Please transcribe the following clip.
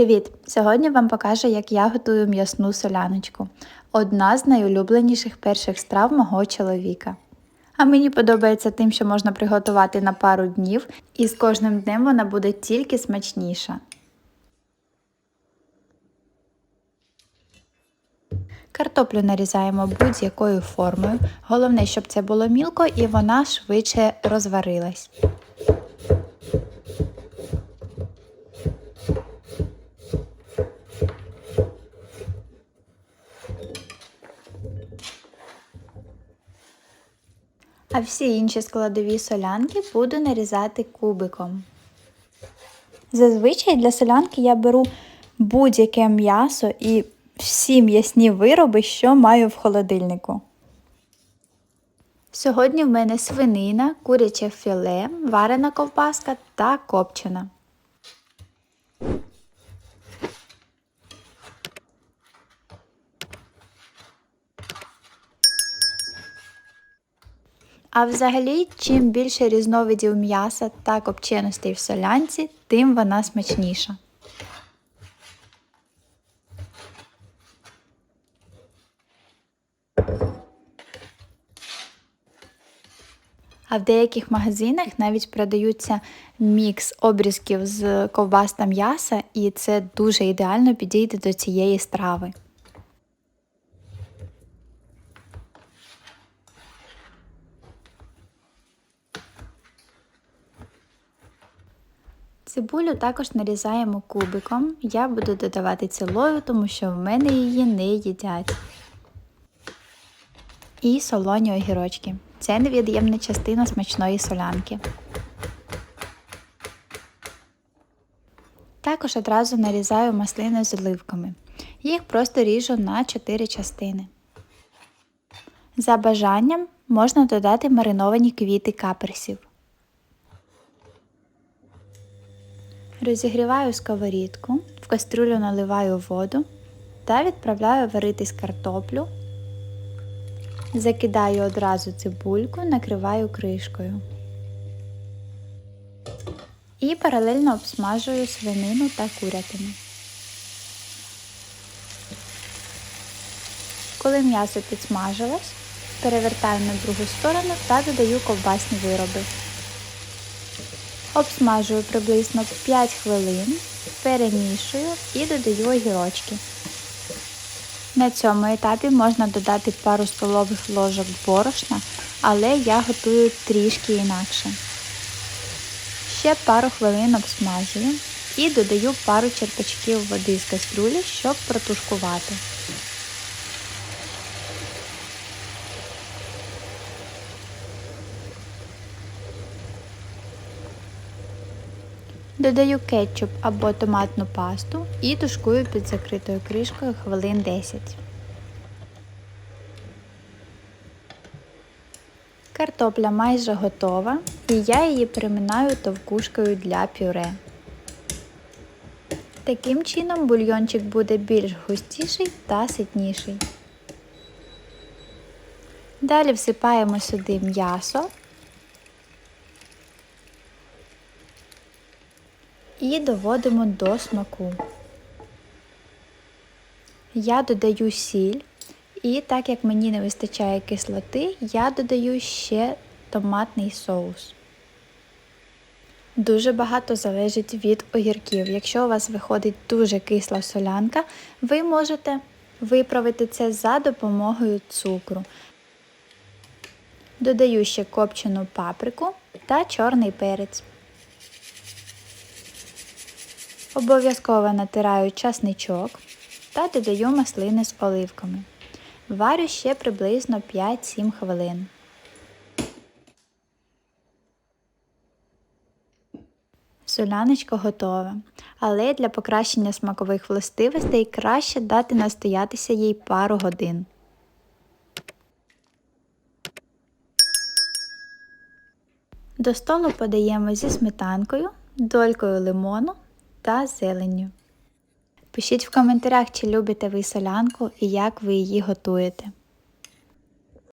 Привіт! Сьогодні вам покажу, як я готую м'ясну соляночку. Одна з найулюбленіших перших страв мого чоловіка. А мені подобається тим, що можна приготувати на пару днів, і з кожним днем вона буде тільки смачніша. Картоплю нарізаємо будь-якою формою. Головне, щоб це було мілко і вона швидше розварилась. А всі інші складові солянки буду нарізати кубиком. Зазвичай для солянки я беру будь-яке м'ясо і всі м'ясні вироби, що маю в холодильнику. Сьогодні в мене свинина, куряче філе, варена ковбаска та копчена. А взагалі, чим більше різновидів м'яса та копченостей в солянці, тим вона смачніша. А в деяких магазинах навіть продаються мікс обрізків з ковбас та м'яса, і це дуже ідеально підійде до цієї страви. Цибулю також нарізаємо кубиком. Я буду додавати цілою, тому що в мене її не їдять. І солоні огірочки. Це невід'ємна частина смачної солянки. Також одразу нарізаю маслини з оливками. Їх просто ріжу на 4 частини. За бажанням можна додати мариновані квіти каперсів. Розігріваю сковорідку, в кастрюлю наливаю воду та відправляю варитись картоплю. Закидаю одразу цибульку, накриваю кришкою. І паралельно обсмажую свинину та курятину. Коли м'ясо підсмажилось, перевертаю на другу сторону та додаю ковбасні вироби. Обсмажую приблизно 5 хвилин, перемішую і додаю огірочки. На цьому етапі можна додати пару столових ложок борошна, але я готую трішки інакше. Ще пару хвилин обсмажую і додаю пару черпачків води з кастрюлі, щоб протушкувати. Додаю кетчуп або томатну пасту і тушкую під закритою кришкою хвилин 10. Картопля майже готова і я її переминаю товкушкою для пюре. Таким чином бульйончик буде більш густіший та ситніший. Далі всипаємо сюди м'ясо і доводимо до смаку. Я додаю сіль, і так як мені не вистачає кислоти, я додаю ще томатний соус. Дуже багато залежить від огірків. Якщо у вас виходить дуже кисла солянка, ви можете виправити це за допомогою цукру. Додаю ще копчену паприку та чорний перець. Обов'язково натираю часничок та додаю маслини з оливками. Варю ще приблизно 5-7 хвилин. Соляночка готова, але для покращення смакових властивостей краще дати настоятися їй пару годин. До столу подаємо зі сметанкою, долькою лимону та зеленню. Пишіть в коментарях, чи любите ви солянку і як ви її готуєте.